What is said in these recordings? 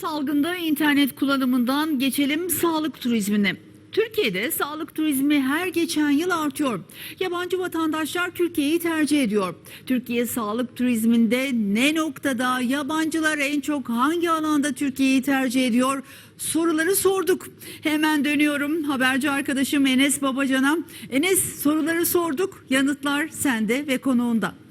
Salgında internet kullanımından geçelim sağlık turizmine. Türkiye'de sağlık turizmi her geçen yıl artıyor. Yabancı vatandaşlar Türkiye'yi tercih ediyor. Türkiye sağlık turizminde ne noktada yabancılar en çok hangi alanda Türkiye'yi tercih ediyor? Soruları sorduk. Hemen dönüyorum haberci arkadaşım Enes Babacan'a. Enes soruları sorduk. Yanıtlar sende ve konuğunda.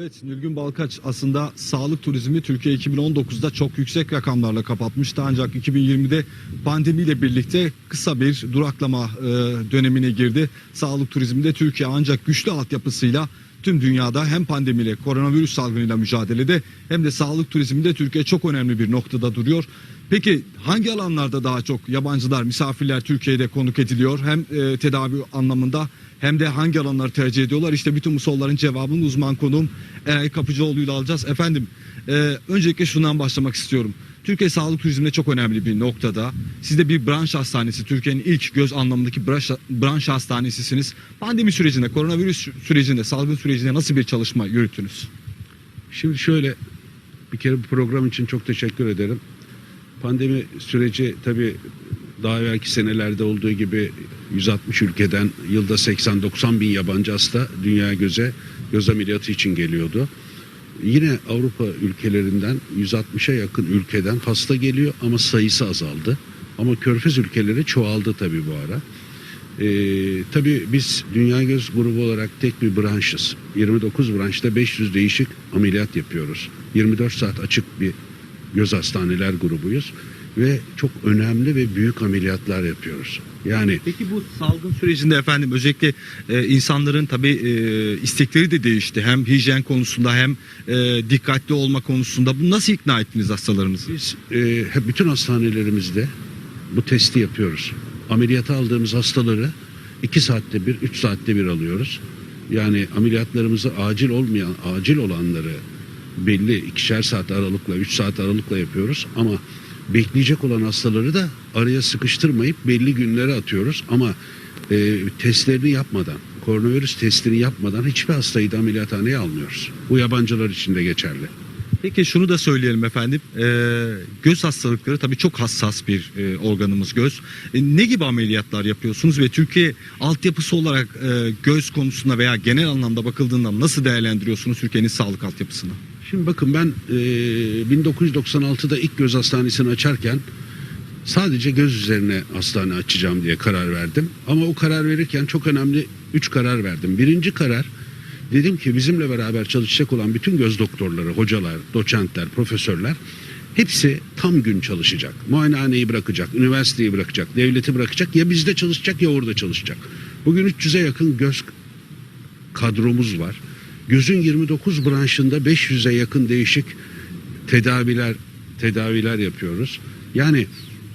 Evet Nilgün Balkaç aslında sağlık turizmi Türkiye 2019'da çok yüksek rakamlarla kapatmıştı ancak 2020'de pandemiyle birlikte kısa bir duraklama e, dönemine girdi. Sağlık turizminde Türkiye ancak güçlü altyapısıyla tüm dünyada hem pandemiyle koronavirüs salgınıyla mücadelede hem de sağlık turizminde Türkiye çok önemli bir noktada duruyor. Peki hangi alanlarda daha çok yabancılar, misafirler Türkiye'de konuk ediliyor? Hem e, tedavi anlamında hem de hangi alanları tercih ediyorlar? İşte bütün bu soruların cevabını uzman konuğum Eray Kapıcıoğlu ile alacağız. Efendim e, öncelikle şundan başlamak istiyorum. Türkiye sağlık turizminde çok önemli bir noktada. Siz de bir branş hastanesi, Türkiye'nin ilk göz anlamındaki branş, branş hastanesisiniz. Pandemi sürecinde, koronavirüs sürecinde, salgın sürecinde nasıl bir çalışma yürüttünüz? Şimdi şöyle bir kere bu program için çok teşekkür ederim. Pandemi süreci tabii daha evvelki senelerde olduğu gibi 160 ülkeden yılda 80-90 bin yabancı hasta dünya göze göz ameliyatı için geliyordu. Yine Avrupa ülkelerinden 160'a yakın ülkeden hasta geliyor ama sayısı azaldı. Ama körfez ülkeleri çoğaldı tabii bu ara. Ee, tabii biz Dünya Göz grubu olarak tek bir branşız. 29 branşta 500 değişik ameliyat yapıyoruz. 24 saat açık bir göz hastaneler grubuyuz ve çok önemli ve büyük ameliyatlar yapıyoruz. Yani Peki bu salgın sürecinde efendim özellikle e, insanların tabii e, istekleri de değişti. Hem hijyen konusunda hem e, dikkatli olma konusunda. Bu nasıl ikna ettiniz hastalarınızı? biz e, hep bütün hastanelerimizde bu testi yapıyoruz. Ameliyata aldığımız hastaları 2 saatte bir, 3 saatte bir alıyoruz. Yani ameliyatlarımızı acil olmayan, acil olanları belli ikişer saat aralıkla, 3 saat aralıkla yapıyoruz. Ama bekleyecek olan hastaları da araya sıkıştırmayıp belli günlere atıyoruz. Ama e, testlerini yapmadan, koronavirüs testini yapmadan hiçbir hastayı da ameliyathaneye almıyoruz. Bu yabancılar için de geçerli. Peki şunu da söyleyelim efendim. E, göz hastalıkları tabii çok hassas bir e, organımız göz. E, ne gibi ameliyatlar yapıyorsunuz ve Türkiye altyapısı olarak e, göz konusunda veya genel anlamda bakıldığında nasıl değerlendiriyorsunuz Türkiye'nin sağlık altyapısını? Şimdi bakın ben e, 1996'da ilk göz hastanesini açarken sadece göz üzerine hastane açacağım diye karar verdim. Ama o karar verirken çok önemli üç karar verdim. Birinci karar dedim ki bizimle beraber çalışacak olan bütün göz doktorları, hocalar, doçentler, profesörler hepsi tam gün çalışacak. Muayenehaneyi bırakacak, üniversiteyi bırakacak, devleti bırakacak. Ya bizde çalışacak ya orada çalışacak. Bugün 300'e yakın göz kadromuz var. Gözün 29 branşında 500'e yakın değişik tedaviler tedaviler yapıyoruz. Yani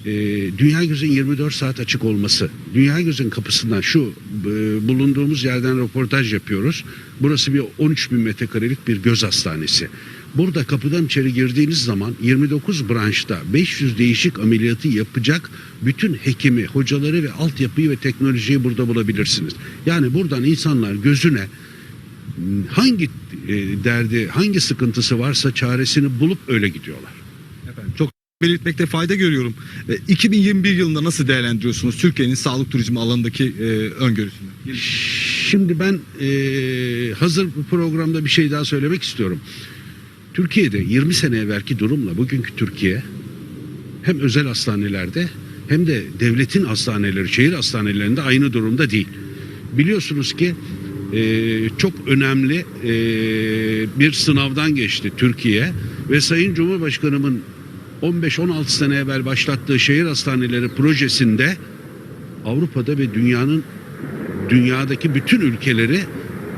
e, Dünya Gözün 24 saat açık olması, Dünya Gözün kapısından şu e, bulunduğumuz yerden röportaj yapıyoruz. Burası bir 13 bin metrekarelik bir göz hastanesi. Burada kapıdan içeri girdiğiniz zaman 29 branşta 500 değişik ameliyatı yapacak bütün hekimi, hocaları ve altyapıyı ve teknolojiyi burada bulabilirsiniz. Yani buradan insanlar gözüne hangi e, derdi, hangi sıkıntısı varsa çaresini bulup öyle gidiyorlar. Efendim çok belirtmekte fayda görüyorum. E, 2021 yılında nasıl değerlendiriyorsunuz Türkiye'nin sağlık turizmi alanındaki e, öngörüsünü? Şimdi ben e, hazır bu programda bir şey daha söylemek istiyorum. Türkiye'de 20 sene evvelki durumla bugünkü Türkiye hem özel hastanelerde hem de devletin hastaneleri, şehir hastanelerinde aynı durumda değil. Biliyorsunuz ki e, çok önemli e, bir sınavdan geçti Türkiye ve Sayın Cumhurbaşkanımın 15-16 sene evvel başlattığı şehir hastaneleri projesinde Avrupa'da ve dünyanın dünyadaki bütün ülkeleri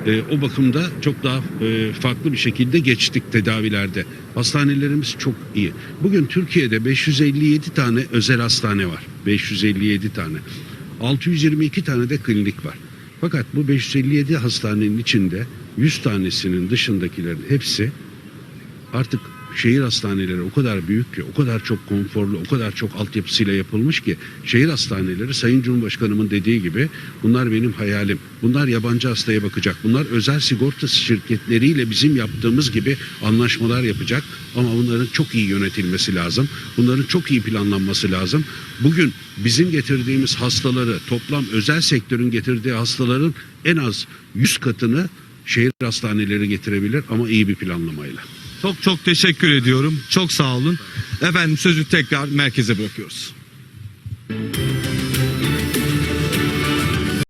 e, o bakımda çok daha e, farklı bir şekilde geçtik tedavilerde. Hastanelerimiz çok iyi. Bugün Türkiye'de 557 tane özel hastane var. 557 tane. 622 tane de klinik var. Fakat bu 557 hastanenin içinde 100 tanesinin dışındakilerin hepsi artık şehir hastaneleri o kadar büyük ki, o kadar çok konforlu, o kadar çok altyapısıyla yapılmış ki şehir hastaneleri Sayın Cumhurbaşkanımın dediği gibi bunlar benim hayalim. Bunlar yabancı hastaya bakacak. Bunlar özel sigorta şirketleriyle bizim yaptığımız gibi anlaşmalar yapacak. Ama bunların çok iyi yönetilmesi lazım. Bunların çok iyi planlanması lazım. Bugün bizim getirdiğimiz hastaları toplam özel sektörün getirdiği hastaların en az 100 katını şehir hastaneleri getirebilir ama iyi bir planlamayla. Çok çok teşekkür ediyorum. Çok sağ olun. Efendim sözü tekrar merkeze bırakıyoruz.